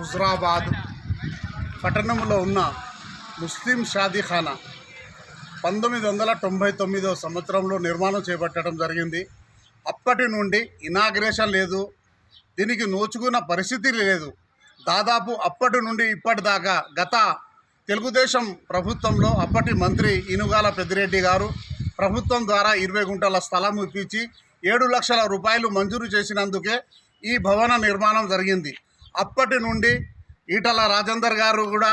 హుజరాబాద్ పట్టణంలో ఉన్న ముస్లిం షాదీఖానా పంతొమ్మిది వందల తొంభై తొమ్మిదో సంవత్సరంలో నిర్మాణం చేపట్టడం జరిగింది. అప్పటి నుండి ఇనాగ్రేషన్ లేదు. దీనికి నోచుకున్న పరిస్థితి లేదు. దాదాపు అప్పటి నుండి ఇప్పటిదాకా గత తెలుగుదేశం ప్రభుత్వంలో అప్పటి మంత్రి ఇనుగాల పెద్దిరెడ్డి గారు ప్రభుత్వం ద్వారా ఇరవై గుంటల స్థలం ఇప్పించి ఏడు లక్షల రూపాయలు మంజూరు చేసినందుకే ఈ భవన నిర్మాణం జరిగింది. అప్పటి నుండి ఈటల రాజేందర్ గారు కూడా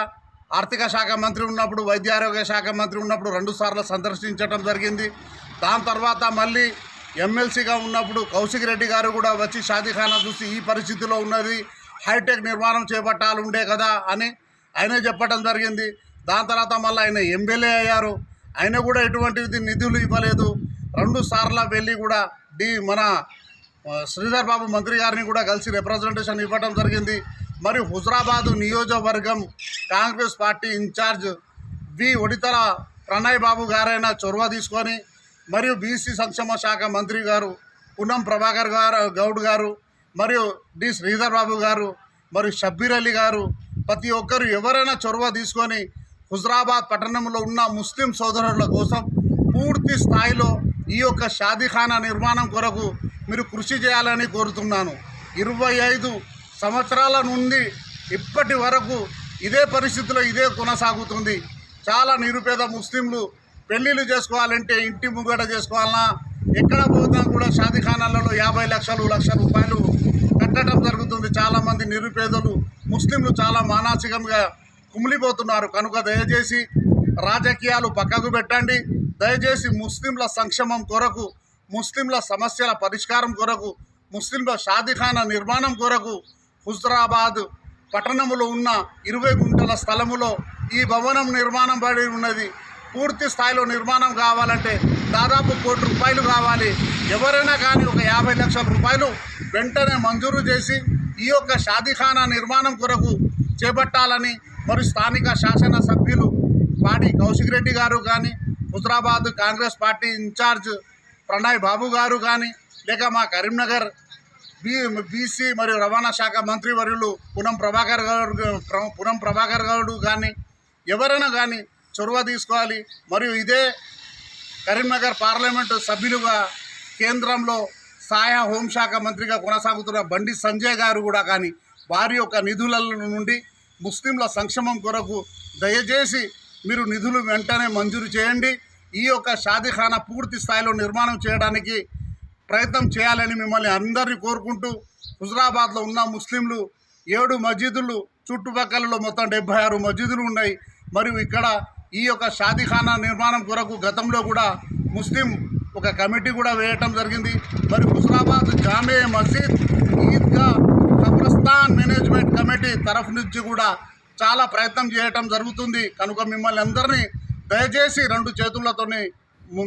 ఆర్థిక శాఖ మంత్రి ఉన్నప్పుడు వైద్య ఆరోగ్య శాఖ మంత్రి ఉన్నప్పుడు రెండుసార్లు సందర్శించడం జరిగింది. దాని తర్వాత మళ్ళీ ఎమ్మెల్సీగా ఉన్నప్పుడు కౌశిక్ రెడ్డి గారు కూడా వచ్చి షాదీఖానా చూసి ఈ పరిస్థితిలో ఉన్నది హైటెక్ నిర్మాణం చేపట్టాలి ఉండే కదా అని ఆయనే చెప్పడం జరిగింది. దాని తర్వాత మళ్ళీ ఆయన ఎమ్మెల్యే అయ్యారు. ఆయన కూడా ఎటువంటిది నిధులు ఇవ్వలేదు. రెండు సార్లు వెళ్ళి కూడా డి మన శ్రీధర్ బాబు మంత్రి గారిని కూడా కలిసి రిప్రజెంటేషన్ ఇవ్వడం జరిగింది. మరియు హుజరాబాదు నియోజకవర్గం Congress party in-charge V. Odithala Pranay Babu గారైనా చొరవ తీసుకొని మరియు బీసీ సంక్షేమ శాఖ మంత్రి గారు పున్నం ప్రభాకర్ గారు గౌడ్ గారు మరియు డి. శ్రీధర్ బాబు గారు మరియు షబ్బీర్ అలీ గారు ప్రతి ఒక్కరు ఎవరైనా చొరవ తీసుకొని హుజరాబాద్ పట్టణంలో ఉన్న ముస్లిం సోదరుల కోసం పూర్తి స్థాయిలో ఈ యొక్క షాదీఖానా నిర్మాణం కొరకు మీరు కృషి చేయాలని కోరుతున్నాను. ఇరవై ఐదు సంవత్సరాల నుండి ఇప్పటి వరకు ఇదే పరిస్థితిలో ఇదే కొనసాగుతుంది. చాలా నిరుపేద ముస్లింలు పెళ్ళిళ్ళు చేసుకోవాలంటే ఇంటి ముంగట చేసుకోవాలన్నా ఎక్కడ పోతున్నా కూడా షాదీఖానాలలో యాభై లక్షలు లక్ష రూపాయలు కట్టడం జరుగుతుంది. చాలామంది నిరుపేదలు ముస్లింలు చాలా మానసికంగా కుమిలిపోతున్నారు. కనుక దయచేసి రాజకీయాలు పక్కకు పెట్టండి. దయచేసి ముస్లింల సంక్షేమం కొరకు ముస్లింల సమస్యల పరిష్కారం కొరకు ముస్లింల షాదిఖానా నిర్మాణం కొరకు హుజరాబాద్ పట్టణములో ఉన్న ఇరవై గుంటల స్థలములో ఈ భవనం నిర్మాణం పడి ఉన్నది. పూర్తి స్థాయిలో నిర్మాణం కావాలంటే దాదాపు కోటి రూపాయలు కావాలి. ఎవరైనా కానీ ఒక యాభై లక్షల రూపాయలు వెంటనే మంజూరు చేసి ఈ యొక్క షాదీఖానా నిర్మాణం కొరకు చేపట్టాలని మరి స్థానిక శాసనసభ్యులు పాటి కౌశిక్ రెడ్డి గారు కానీ Huzurabad Congress party in-charge Pranay Babu గారు కానీ లేక మా కరీంనగర్ బీ బీసీ మరియు రవాణా శాఖ మంత్రి వర్యులు పునం ప్రభాకర్ గారు పునం ప్రభాకర్ గారు కానీ ఎవరైనా కానీ చొరవ తీసుకోవాలి. మరియు ఇదే కరీంనగర్ పార్లమెంటు సభ్యులుగా కేంద్రంలో సహాయ హోంశాఖ మంత్రిగా కొనసాగుతున్న బండి సంజయ్ గారు కూడా కానీ వారి యొక్క నిధుల నుండి ముస్లింల సంక్షేమం కొరకు దయచేసి మీరు నిధులు వెంటనే మంజూరు చేయండి. ఈ యొక్క షాదీఖానా పూర్తి స్థాయిలో నిర్మాణం చేయడానికి ప్రయత్నం చేయాలని మిమ్మల్ని అందరినీ కోరుకుంటూ హుజరాబాద్లో ఉన్న ముస్లింలు ఏడు మసీదులు చుట్టుపక్కలలో మొత్తం డెబ్బై ఆరు మసీదులు ఉన్నాయి. మరియు ఇక్కడ ఈ యొక్క షాదీఖానా నిర్మాణం కొరకు గతంలో కూడా ముస్లిం ఒక కమిటీ కూడా వేయటం జరిగింది. మరి హుజరాబాద్ జామే మసీద్ ఈద్గా కబ్రస్థాన్ మేనేజ్మెంట్ కమిటీ తరఫు నుంచి కూడా చాలా ప్రయత్నం చేయటం జరుగుతుంది. కనుక మిమ్మల్ని అందరినీ దయచేసి రెండు చేతులతోని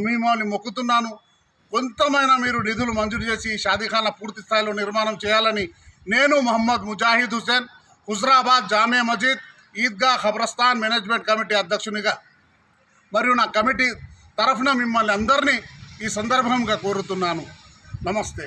మిమ్మల్ని మొక్కుతున్నాను. కొంతమైనా మీరు నిధులు మంజూరు చేసి ఈ షాదీఖానా పూర్తి స్థాయిలో నిర్మాణం చేయాలని నేను మహమ్మద్ ముజాహిద్ హుసేన్ హుజరాబాద్ జామే మజీద్ ఈద్గా ఖబ్రస్థాన్ మేనేజ్మెంట్ కమిటీ అధ్యక్షునిగా మరియు నా కమిటీ తరఫున మిమ్మల్ని అందరినీ ఈ సందర్భంగా కోరుతున్నాను. నమస్తే.